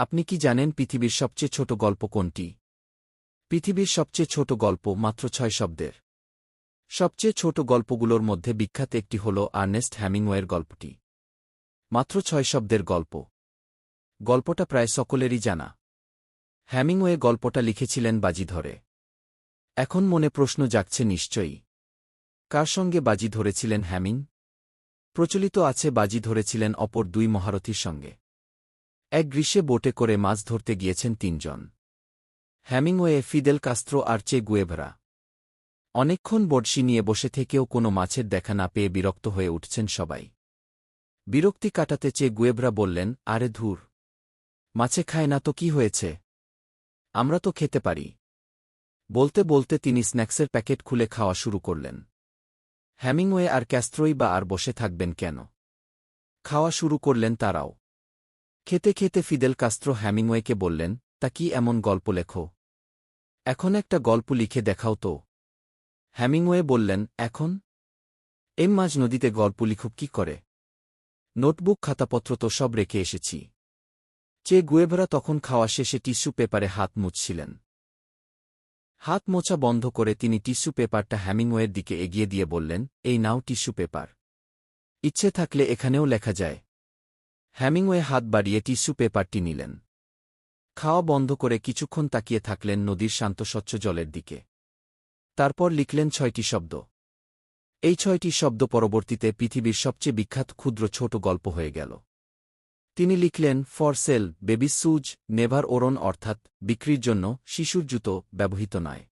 আপনি কি জানেন পৃথিবীর সবচেয়ে ছোট গল্প কোনটি? পৃথিবীর সবচেয়ে ছোট গল্প মাত্র ছয় শব্দের। সবচেয়ে ছোট গল্পগুলোর মধ্যে বিখ্যাত একটি হল আর্নেস্ট হ্যামিংওয়ের গল্পটি। মাত্র ছয় শব্দের গল্প। গল্পটা প্রায় সকলেরই জানা। হ্যামিংওয়ে গল্পটা লিখেছিলেন বাজি ধরে এখন মনে প্রশ্ন জাগছে নিশ্চয়ই। কার সঙ্গে বাজি ধরেছিলেন হ্যামিং প্রচলিত আছে বাজি ধরেছিলেন অপর দুই মহারথীর সঙ্গে। এক গ্রীষ্মে বোটে করে মাছ ধরতে গিয়েছেন তিনজন। হ্যামিংওয়ে, ফিদেল কাস্ত্রো আর চে গুয়েভরা। অনেকক্ষণ বড়শি নিয়ে বসে থেকেও কোনো মাছের দেখা না পেয়ে বিরক্ত হয়ে উঠছেন সবাই। বিরক্তি কাটাতে চে গুয়েভরা বললেন, আরে ধুর। মাছে খায় না তো কি হয়েছে? আমরা তো খেতে পারি। বলতে বলতে তিনি স্ন্যাক্সের প্যাকেট খুলে খাওয়া শুরু করলেন। হ্যামিংওয়ে আর ক্যাস্ত্রোই বা আর বসে থাকবেন কেন? খাওয়া শুরু করলেন তারাও। খেতে খেতে ফিদেল কাস্ত্রো হ্যামিংওয়েকে বললেন, তা কি এমন গল্প লেখো? এখন একটা গল্প লিখে দেখাও তো। হ্যামিংওয়ে বললেন, এখন? এম মাঝ নদীতে গল্প লিখুক কি করে? নোটবুক, খাতাপত্র তো সব রেখে এসেছি। চে গুয়েভরা তখন খাওয়া শেষে টিস্যু পেপারে হাত মুছছিলেন। হাত মোছা বন্ধ করে তিনি টিস্যু পেপারটা হ্যামিংওয়ের দিকে এগিয়ে দিয়ে বললেন, এই নাও টিস্যু পেপার। ইচ্ছে থাকলে এখানেও লেখা যায়। হ্যামিংওয়ে হাত বাড়িয়ে টিস্যু পেপারটি নিলেন। খাওয়া বন্ধ করে কিছুক্ষণ তাকিয়ে থাকলেন নদীর শান্ত স্বচ্ছ জলের দিকে। তারপর লিখলেন ছয়টি শব্দ। এই ছয়টি শব্দ পরবর্তীতে পৃথিবীর সবচেয়ে বিখ্যাত ক্ষুদ্র ছোট গল্প হয়ে গেল। তিনি লিখলেন, for sale, baby shoes, never worn অর্থাৎ বিক্রির জন্য শিশুর জুতো ব্যবহৃত নয়।